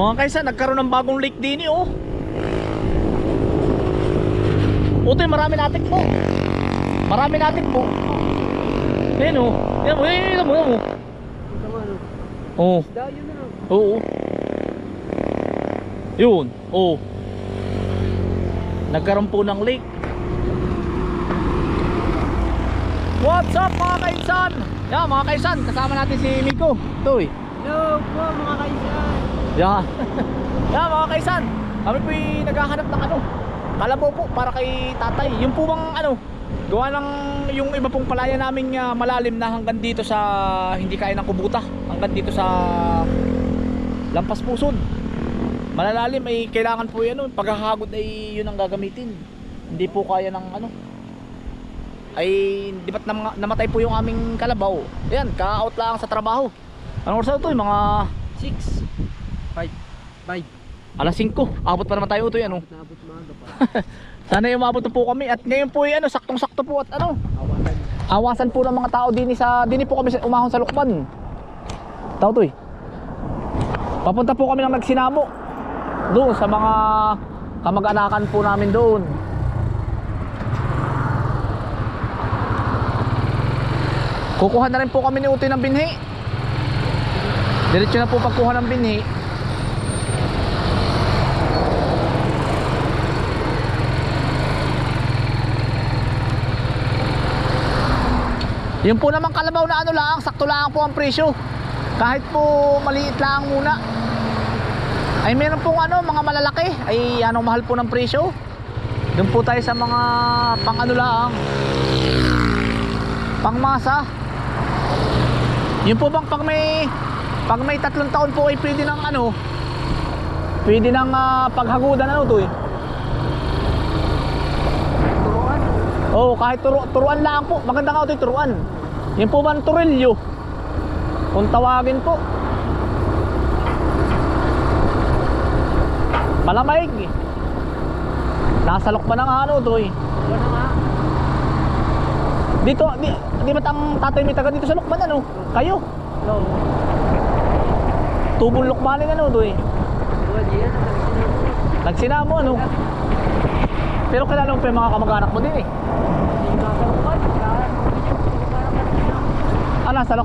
Mga kaisa, nagkaroon ng bagong lake din eh, oh. Utoy, marami natin po. Marami natin po. Ayan oh. Ayan mo, ayan mo, ayan mo. Oh, Dahil yun na lang. oo. Yun, oh. Nagkaroon po ng lake. What's up mga kaisan? Yeah, mga kaisan, kasama natin si Miko. Toy. Hello po mga kaisan. Yeah. yeah, mga kaisan. Kami po naghahanap ng ano. Kalabaw po para kay tatay. Yung po bang ano, gawa ng yung iba pong palaya namin uh, malalim na hanggang dito sa hindi kaya ng kubuta. Hanggang dito sa Lampas Pusod. Malalalim ay kailangan po yan. Ano, paghahagod ay yun ang gagamitin. Hindi po kaya ng ano. Ay, di ba't nam- namatay po yung aming kalabaw. Ayan, ka-out lang sa trabaho. Anong oras na ito? Yung mga 6. 5. 5. Alas 5, abot pa naman tayo ito ano. Naabot maaga pa. Sana umabot po kami at ngayon po ay ano, saktong-sakto po at ano, Awasan. awasan po ng mga tao din sa din po kami umahon sa Lukban. Tao to eh. Papunta po kami ng nagsinamo. Doon sa mga kamag-anakan po namin doon. Kukuha na rin po kami ni Utoy ng binhi. Diretso na po pagkuha ng binhi. Yung po naman kalabaw na ano lang, sakto lang po ang presyo. Kahit po maliit lang muna. Ay meron pong ano, mga malalaki. Ay anong mahal po ng presyo. Doon po tayo sa mga pang ano lang. Pang masa. Yung po bang pag may pag may tatlong taon po ay pwede ng ano. Pwede ng ah, paghagudan ano to eh. Oo, kahit turu turuan lang po. Maganda nga ito yung turuan. Yan po ba ang turilyo? Kung tawagin po. Malamig. eh. Nasa lok pa ng ano to eh. Wala nga. Dito, di, di ba't ang tatay may taga dito sa Lukban ano? Kayo? Hello. Tubong Lukbanin ano to eh. Nagsinamo ano? Pero kilala mo pa yung mga kamag-anak mo din eh. Hindi parang kanina. Ah, nasa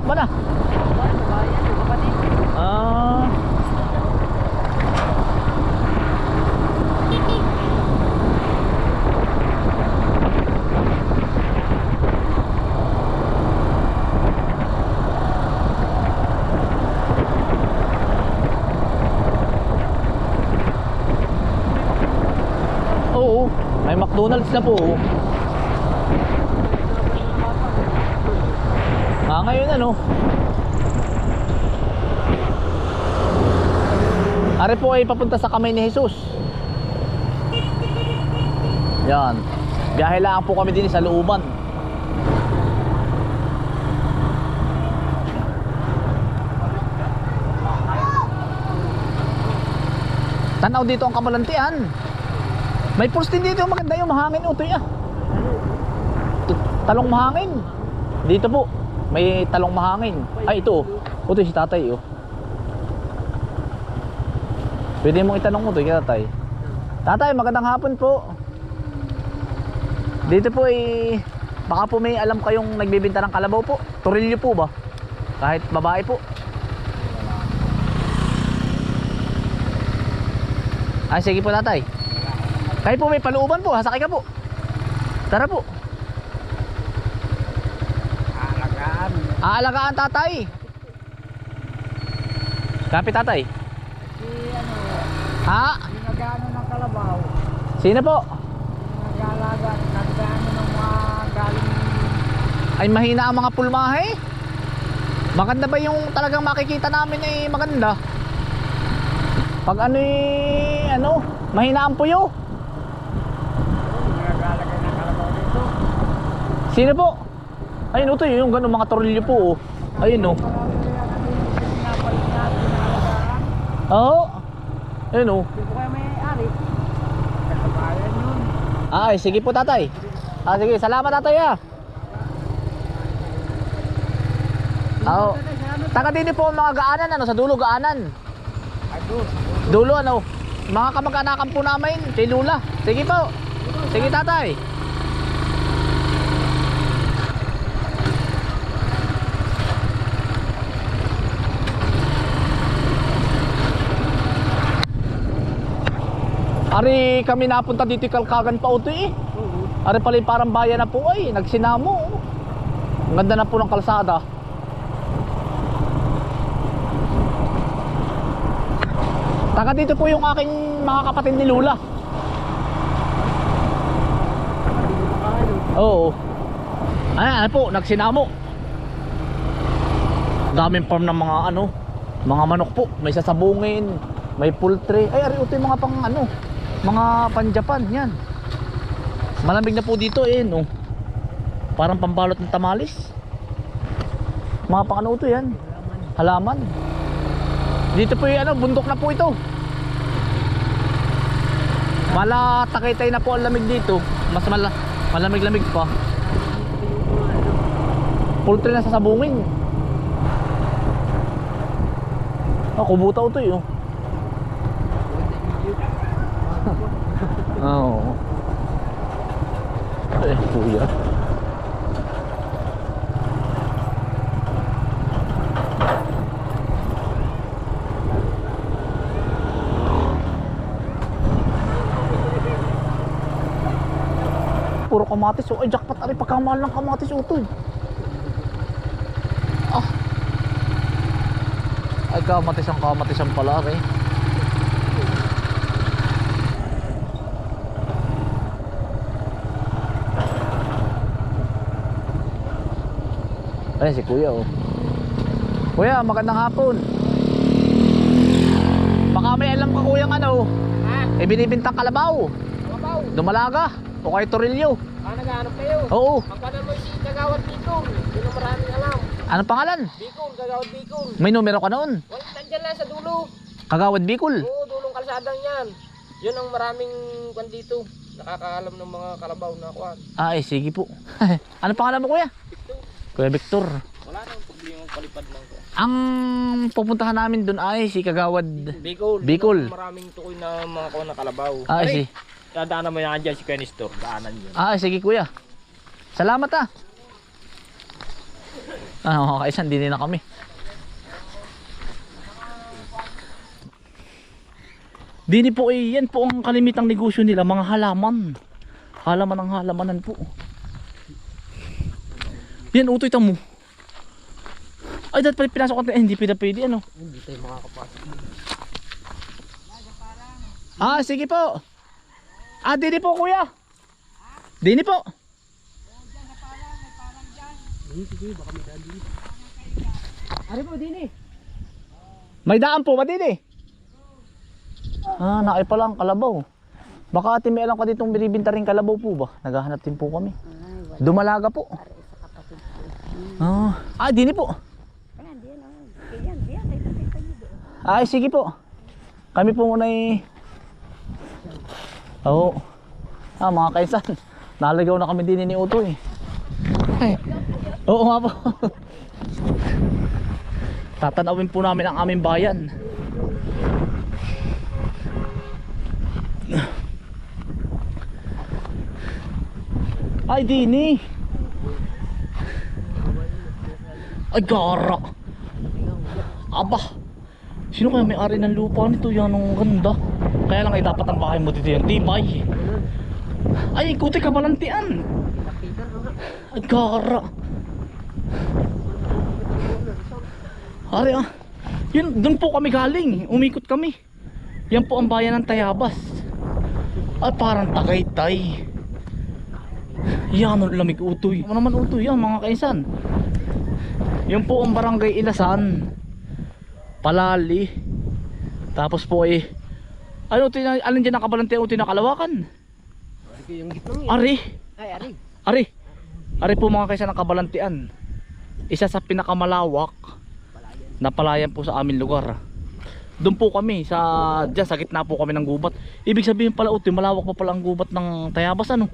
yung kapatid. Ah. Oo, may McDonald's na po. Ngayon ano? Ari po ay papunta sa kamay ni Jesus. Yan. Biyahe lang po kami din sa looban. Tanaw dito ang kamalantian. May pulse din dito maganda yung mahangin utoy ah. Talong mahangin. Dito po. May talong mahangin. Ay ito. oh. Utoy si tatay oh. Pwede mong itanong mo to kay tatay. Tatay, magandang hapon po. Dito po eh, baka po may alam kayong nagbibinta ng kalabaw po. Turilyo po ba? Kahit babae po. Ay, sige po tatay. Kayo po may paluuban po, hasakay ka po. Tara po. Aalagaan tatay. Kapit tatay. Si ano, Ha? ginagano ng kalabaw. Sino po? Nag-alaga, nagdano ng mga galing Ay mahina ang mga pulmahe. Maganda ba yung talagang makikita namin ay maganda? Pag ano eh, ano, mahina ang puyo. nag-alaga ng kalabaw dito. Sino po? Ayun ito yung ganun mga torilyo po. Oh. Ayun oh. Oo. Ayun oh. Hindi po kayo may-ari. Kasabayan yun. Ay, sige po tatay. Ah, sige, salamat tatay ah. Oo. Salamat. Taga din po mga gaanan ano sa dulo gaanan. Dulo ano? Mga kamag-anakan po namin, kay Lula. Sige po. Sige tatay. Ari kami napunta dito Kalkagan pa uto eh. Ari pala yung parang bayan na po ay, nagsinamo. oh. Ang ganda na po ng kalsada. Taga dito po yung aking mga kapatid ni Lula. Oo. Ayan, ano po, nagsinamo. Daming farm ng mga ano, mga manok po. May sasabungin, may poultry. Ay, ari ito yung mga pang ano, mga pan-Japan, yan. Malamig na po dito eh, no. Parang pambalot ng tamalis. Mga pang ano ito yan. Halaman. Dito po yung ano, bundok na po ito. Mala takitay na po ang lamig dito. Mas mala, malamig-lamig pa. Poultry na sasabungin. Ah, kubutaw to yun. Oo. Eh, kuya. Puro kamatis. Oh, ay, jackpot. Ari, pagkamahal ng kamatis. Utoy. Ah. Ay, kamatis ang kamatis ang pala, eh. Ay, si kuya, oh. Kuya, magandang hapon. Baka may alam ka kuyang ano, Ha? eh binibintang kalabaw. Kabaw. Dumalaga. O kay Torillo. Ah, naghahanap kayo. Oo. Ang kanan mo si Kagawad Bicol. Yun ang maraming alam. Anong pangalan? Bicol, Kagawad Bicol. May numero ka noon. Wala, nandyan lang sa dulo. Kagawad Bicol. Oo, dulong kalsadang yan. Yun ang maraming kwan dito. Nakakaalam ng mga kalabaw na kwan. Ah, eh, sige po. ano pangalan mo kuya? Kuya Victor. wala nang problema palipad ng kwan. Ang pupuntahan namin doon ay si Kagawad. Bicol. Bicol. Maraming tukoy na mga kwan na kalabaw. Ah, eh, si. Dadaanan mo yan dyan si Kenny Store. Daanan yun. Ah, sige kuya. Salamat ah. Ah, okay, saan din na kami. Dini po eh, yan po ang kalimitang negosyo nila, mga halaman. Halaman ang halamanan po. Yan, utoy mo. Ay, dapat pala pinasok natin. Eh, hindi pwede pwede, ano? Hindi tayo makakapasok. Ah, sige po. Ah, dini po, kuya. Dini po. Ari po, Dini. May daan po ba? Ah, nakay pala ang kalabaw. Baka ate may alam ka ditong binibinta rin kalabaw po ba? Naghahanap din po kami. Dumalaga po. Ah, ah dini po. Ay, sige po. Kami po muna eh. Oo. Ah, mga kaisan. Nalagaw na kami din ni Uto eh. Ay. Oo nga po. Tatanawin po namin ang aming bayan. Ay, dini. Ay, gara. Aba. Sino kaya may-ari ng lupa nito? Yan ang ganda. Kaya lang ay dapat ang bahay mo dito yan. Tibay. Ay, ikuti ka balantian. Ay, gara. Ari ah. Yun, doon po kami galing. Umikot kami. Yan po ang bayan ng Tayabas. Ay parang Tagaytay. Yan ang lamig utoy. Ano naman utoy yan mga kaisan. Yan po ang barangay Ilasan. Palali. Tapos po eh ano ito na alin dyan nakabalantian utoy na kalawakan? Ari yung gitnang yun. Ari. Ay, Ari. Ari. Ari po mga kaisan ng kabalantian. Isa sa pinakamalawak na palayan po sa amin lugar. Doon po kami sa diyan sa gitna po kami ng gubat. Ibig sabihin pala utoy malawak pa pala ang gubat ng Tayabas ano.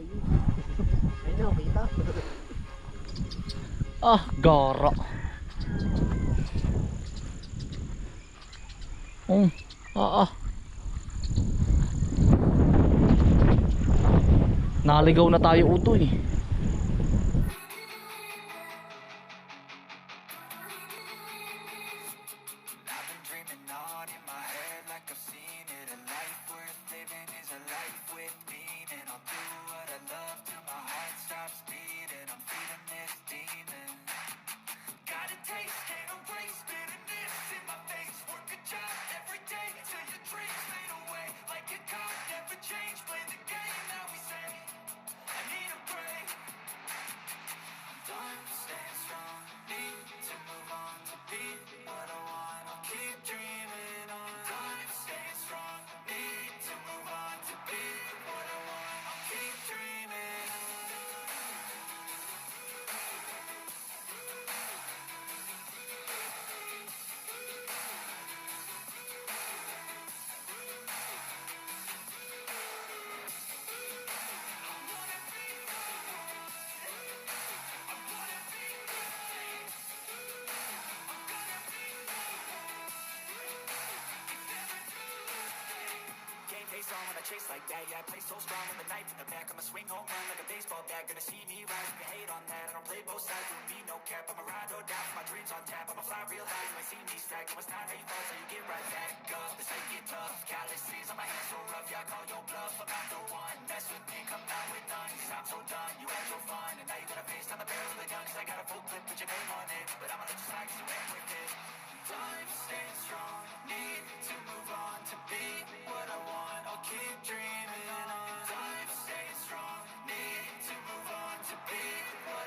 Ah, gara. Oh. Oo. Naligaw na tayo utoy. I've on chase like that. Yeah, I play so strong with the knife in the back. I'ma swing oh, home run like a baseball bat. Gonna see me rise, you hate on that. I don't play both sides, doing me no cap. I'ma ride or die my dreams on tap. I'ma fly real high, you might see me stack. No, it's not how you fall, so you get right back up. This you get tough. Calluses on my hands so rough. Yeah, I call your bluff. I'm not the one. Mess with me, come down with none. Cause I'm so done. You had your fun, and now you gotta face down the barrel of the gun. Cause I got a full clip with your name on it. But I'ma let you slide 'cause you ain't with it. Time staying strong. Need to move on to be what I want. I'll keep dreaming on. Time staying strong. Need to move on to be what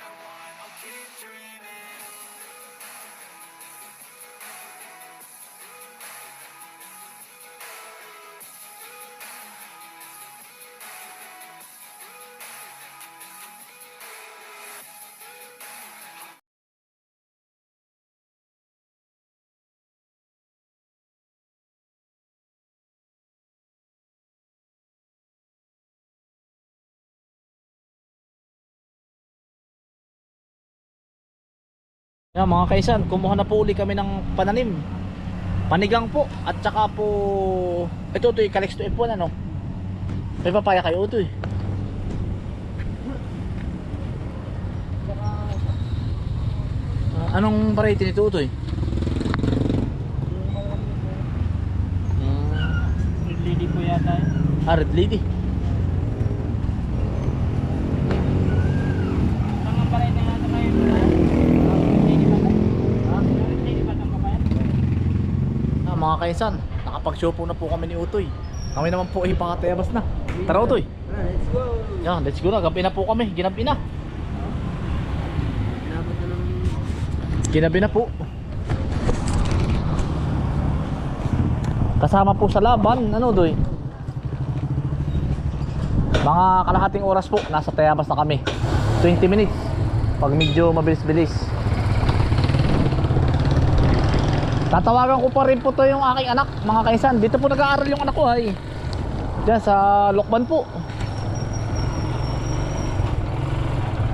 Yan mga kaisan, kumuha na po uli kami ng pananim. Panigang po at saka po ito yung Calix to F1 ano. May papaya kayo ito eh. Ah, anong variety nito ito eh? Ah, Red lady po yata eh. ah, red lady. Ang paray na yata kayo. Red lady ba? Red lady ba itong kabayan? Ah, mga kaisan, nakapag-show po na po kami ni Utoy. Kami naman po ay pakatayabas na. Tara Utoy. Let's go. Yan, let's go na. Gabi na po kami. Ginabi na. Ginabi na po. Kasama po sa laban, ano doy? Mga kalahating oras po, nasa Tayabas na kami. 20 minutes. Pag medyo mabilis-bilis. Tatawagan ko pa rin po to yung aking anak, mga kaisan. Dito po nag-aaral yung anak ko ay. Diyan sa Lokban po.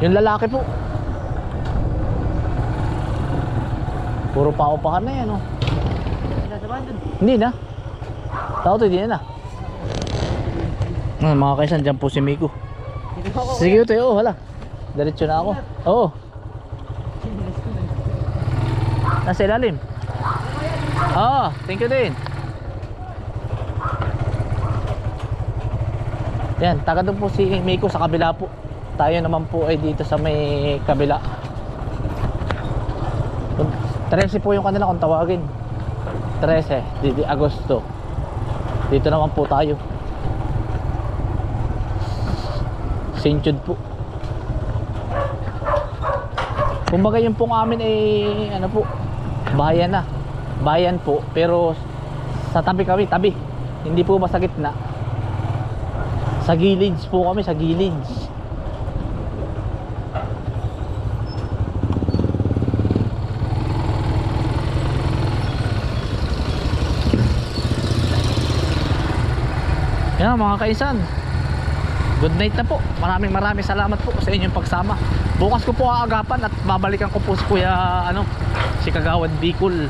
Yung lalaki po. Puro paupahan na yan, oh. Hindi na. Tao to, hindi na. Ah, mga kaisan, dyan po si Miko. Sige ito, oh, hala. Diretso na ako. Oo. Nasa ilalim. Oo, thank you din. Yan, taga doon po si Miko sa kabila po. Tayo naman po ay dito sa may kabila. 13 po yung kanila kung tawagin. 13, di, di Agosto. Dito naman po tayo. Jude po. Kumbaga yung pong amin ay ano po, bayan na. Bayan po, pero sa tabi kami, tabi. Hindi po ba sa gitna? Sa gilids po kami, sa gilids. Yan mga kaisan. Good night na po. Maraming maraming salamat po sa inyong pagsama. Bukas ko po aagapan at babalikan ko po si Kuya ano, si Kagawad Bicol